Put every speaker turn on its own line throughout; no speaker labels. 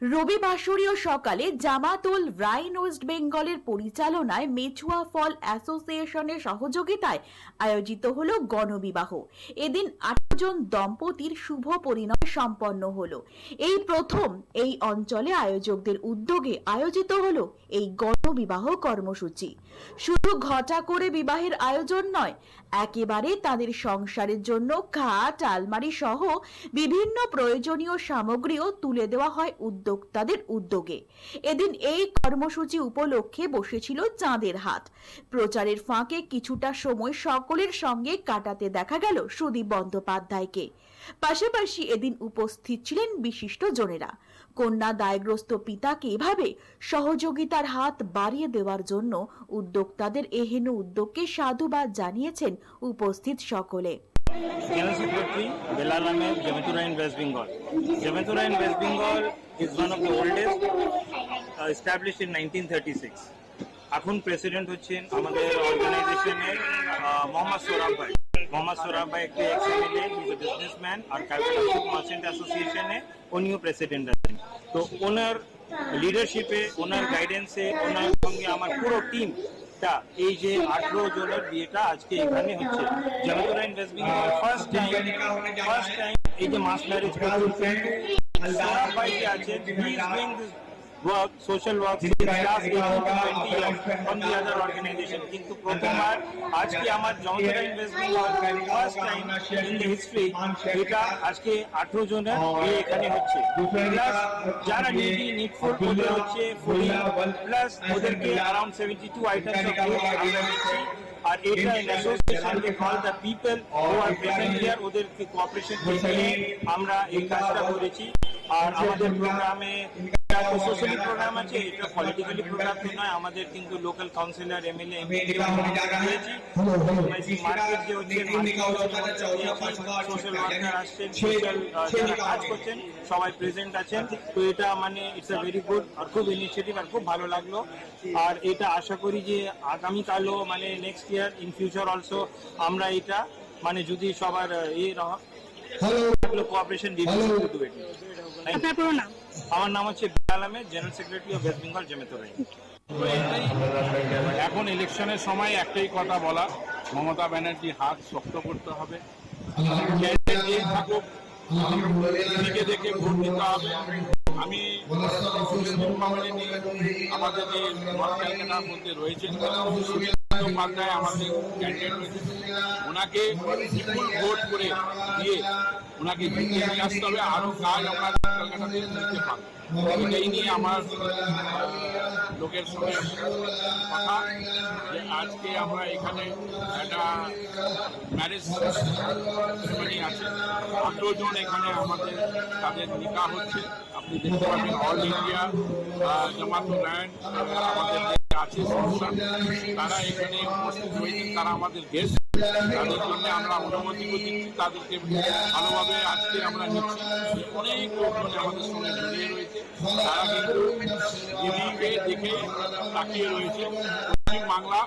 রবিবাসরীয় সকালে জামাতুল রাইন ওয়েস্ট বেঙ্গলের পরিচালনায় মেছুয়া ফল অ্যাসোসিয়েশনের সহযোগিতায় আয়োজিত হল গণবিবাহ। এদিন আঠারো জন দম্পতির শুভ পরিণয় সম্পন্ন হলো। এই প্রথম এই অঞ্চলে আয়োজকদের উদ্যোগে আয়োজিত হলো এই গণবিবাহ কর্মসূচি। শুধু ঘটা করে বিবাহের আয়োজন নয় একেবারে তাদের সংসারের জন্য খাট, আলমারি সহ বিভিন্ন প্রয়োজনীয় সামগ্রীও তুলে দেওয়া হয় উদ্যোক্তাদের উদ্যোগে। এদিন এই কর্মসূচি উপলক্ষে বসেছিল চাঁদের হাট। প্রচারের ফাঁকে কিছুটা সময় সকলের সঙ্গে কাটাতে দেখা গেল সুদীপ বন্দ্যোপাধ্যায়কে। পাশাপাশি এদিন উপস্থিত ছিলেন বিশিষ্ট জনেরা কন্যা দায়গ্রস্ত পিতাকে এভাবে সহযোগিতার হাত বাড়িয়ে দেওয়ার জন্য উদ্যোক্তাদের এহেন উদ্যোগকে সাধুবাদ জানিয়েছেন উপস্থিত সকলে
General Secretary Bilal Ahmed, Jamatura in West Bengal. Jamatura in West Bengal is one of the oldest, uh, established in 1936. এখন প্রেসিডেন্ট হচ্ছেন আমাদের অর্গানাইজেশনের মোহাম্মদ সোরাব ভাই এমএলএ ইজ এ বিজনেসম্যান আর ক্যালকাটা ফুড মার্চেন্ট অ্যাসোসিয়েশনে উনিও প্রেসিডেন্ট আছেন। তো ওনার লিডারশিপে ওনার গাইডেন্সে ওনার সঙ্গে আমার পুরো টিমটা এই যে আঠেরো জনের বিয়েটা আজকে এখানে হচ্ছে। জামাতুরা invest first time first time এই যে মাস ম্যারেজ করছে। সোনার ভাই last 18 20 years from the other organization. কিন্তু প্রথমবার আজকে আমার জমজরা investment first time in the history এটা আজকে আঠেরো জনের বিয়ে এখানে হচ্ছে প্লাস যারা নিডি নিডফুল ওদের হচ্ছে ফুডি প্লাস ওদেরকে around seventy two items of আমরা দিচ্ছি আর এটা association with all the people who are present here ওদেরকে কোঅপারেশন আমরা এই কাজটা করেছি আর আমাদের প্রোগ্রামে সোশ্যালি প্রোগ্রাম আছে এটা পলিটিক্যালি প্রোগ্রাম তো নয় আমাদের কিন্তু লোকাল কাউন্সিলর এমএলএ মার্কেট যে হচ্ছে সোশ্যাল ওয়ার্কার আসছেন সোশ্যাল কাজ করছেন সবাই প্রেজেন্ট আছেন। তো এটা মানে ইটস আ ভেরি গুড আর খুব ইনিশিয়েটিভ আর খুব ভালো লাগল। আর এটা আশা করি যে আগামীকালও মানে next year in future also আমরা এটা মানে যদি সবার এ কোঅপারেশন ডিভিশন করতে
আপনার পুরো নাম?
আমার নাম হচ্ছে Ahmed general secretary of West Bengal জেমেতরাই
এখন ইলেকশনের সময় একটাই কথা বলা মমতা ব্যানার্জি হাত শক্ত করতে হবে। থাকুক দিকে দেখে ভোট দিতে হবে। আমি আমাদের যে নর্থ ক্যালকাটার মধ্যে রয়েছে সুনীল বন্দ্যোপাধ্যায় আমাদের ক্যান্ডিডেট রয়েছে। ওনাকে বিপুল ভোট করে দিয়ে ওনাকে জিতিয়ে নিয়ে আসতে হবে। আরও কাজ আমরা ক্যালকাটাতে দিতে পারব। এটাই নিয়ে আমার লোকের সঙ্গে কথা যে আজকে আমরা এখানে একটা ম্যারেজ সেরেমনি আছে। আঠেরো জন এখানে আমাদের তাদের নিকা হচ্ছে। অল ইন্ডিয়া জামাত আমাদের আছে সংস্থা তারা এখানে উপস্থিত হয়েছেন তারা আমাদের গেস্ট তাদের জন্য আমরা অনুমতি দিচ্ছি তাদেরকে ভালোভাবে আজকে আমরা নিচ্ছি। অনেক লোকজন আমাদের সঙ্গে জড়িয়ে রয়েছে। তারা কিন্তু দিদিকে দেখে তাকিয়ে রয়েছে। বাংলা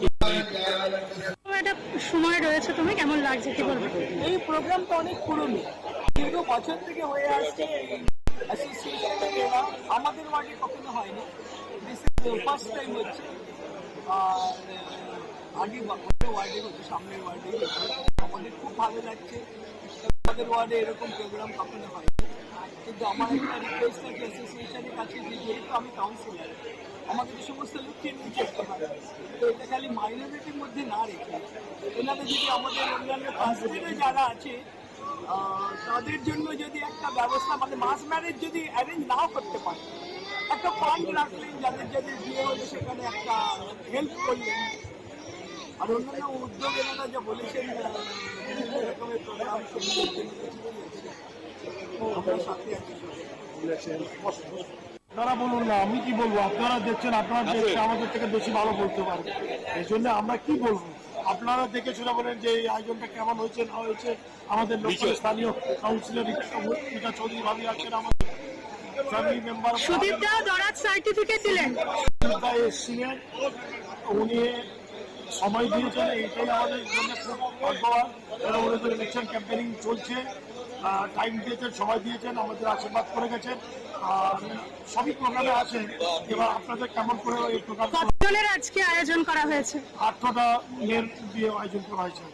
কেউ
একটা সময় রয়েছে তুমি কেমন লাগছে কি বলবে?
এই প্রোগ্রামটা অনেক পুরনো। দীর্ঘ বছর থেকে হয়ে আসছে অ্যাসোসিয়েশন থেকে আমাদের ওয়ার্ডে কখনো হয়নি। ফার্স্ট টাইম হচ্ছে। আর আগে ওয়ার্ডে হচ্ছে, সামনের ওয়ার্ডে আমাদের খুব ভালো লাগছে। আমাদের ওয়ার্ডে এরকম প্রোগ্রাম কখনো হয়নি। কিন্তু আমার একটা রিকোয়েস্ট থাকে অ্যাসোসিয়েশনের কাছে যে, যেহেতু আমি কাউন্সিলার এই সমস্ত লোককে নিয়ে চলতে হয় তো এটা খালি মাইনরিটির মধ্যে না রেখে, এনারা যদি আমাদের অন্যান্য কাস্টেরও যারা আছে তাদের জন্য যদি একটা ব্যবস্থা মানে মাস ম্যারেজ যদি অ্যারেঞ্জ নাও করতে পারে একটা ফান্ড রাখলেন যাদের যাদের বিয়ে হলে সেখানে একটা হেল্প করলেন। আর অন্যান্য উদ্যোগ এনারা যা বলেছেন বিভিন্ন রকমের প্রোগ্রাম আমরা সাথে আছি।
আপনারা বলুন না আমি কি বলব? আপনারা দেখছেন আপনারা দেখছেন আমাদের থেকে বেশি ভালো বলতে পারবে এই জন্য আমরা কি বলব? আপনারা দেখে শুনে বলেন যে এই আয়োজনটা কেমন হয়েছে না হয়েছে। আমাদের লোকাল স্থানীয় কাউন্সিলর রীতা চৌধুরী ভাবি আছেন আমাদের ফ্যামিলি মেম্বার
সুদীপ দা দরাজ সার্টিফিকেট দিলেন।
এসছিলেন। উনি সময় দিয়েছেন এইটাই আমাদের জন্য খুব ভাগ্যবান কারণ ওদের ইলেকশন ক্যাম্পেনিং চলছে। টাইম দিয়েছেন সময় দিয়েছেন আমাদের আশীর্বাদ করে গেছেন। আর সবই প্রোগ্রামে আছেন এবার আপনাদের কেমন করে এই প্রোগ্রাম
কতজনের আজকে আয়োজন করা হয়েছে?
আটটা মেয়ের দিয়ে আয়োজন করা হয়েছে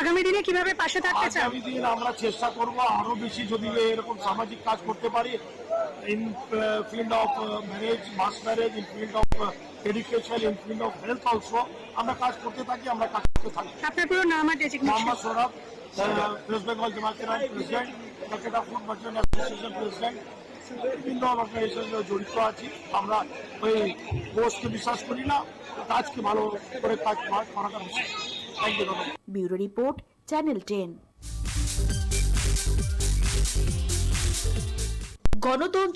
আগামী দিনে কীভাবে পাশে থাকতে চান?
আগামী দিন আমরা চেষ্টা করব আরও বেশি যদি এরকম সামাজিক কাজ করতে পারি। In field of marriage mass marriage in field of education in field of health also আমরা কাজ করতে থাকি আমরা কাজ করতে থাকি।
আপনার পুরো নাম আর ডেজিগনেশন
মোহাম্মদ সৌরভ ওয়েস্ট বেঙ্গল জামাতের president Calcutta food merchant association president বিভিন্ন অর্গানাইজেশন জড়িত আছি আমরা ওই কোর্সকে বিশ্বাস করি না কাজকে ভালো করে কাজ করাটা বিশ্বাস thank you
bureau report channel ten. গণতন্ত্রের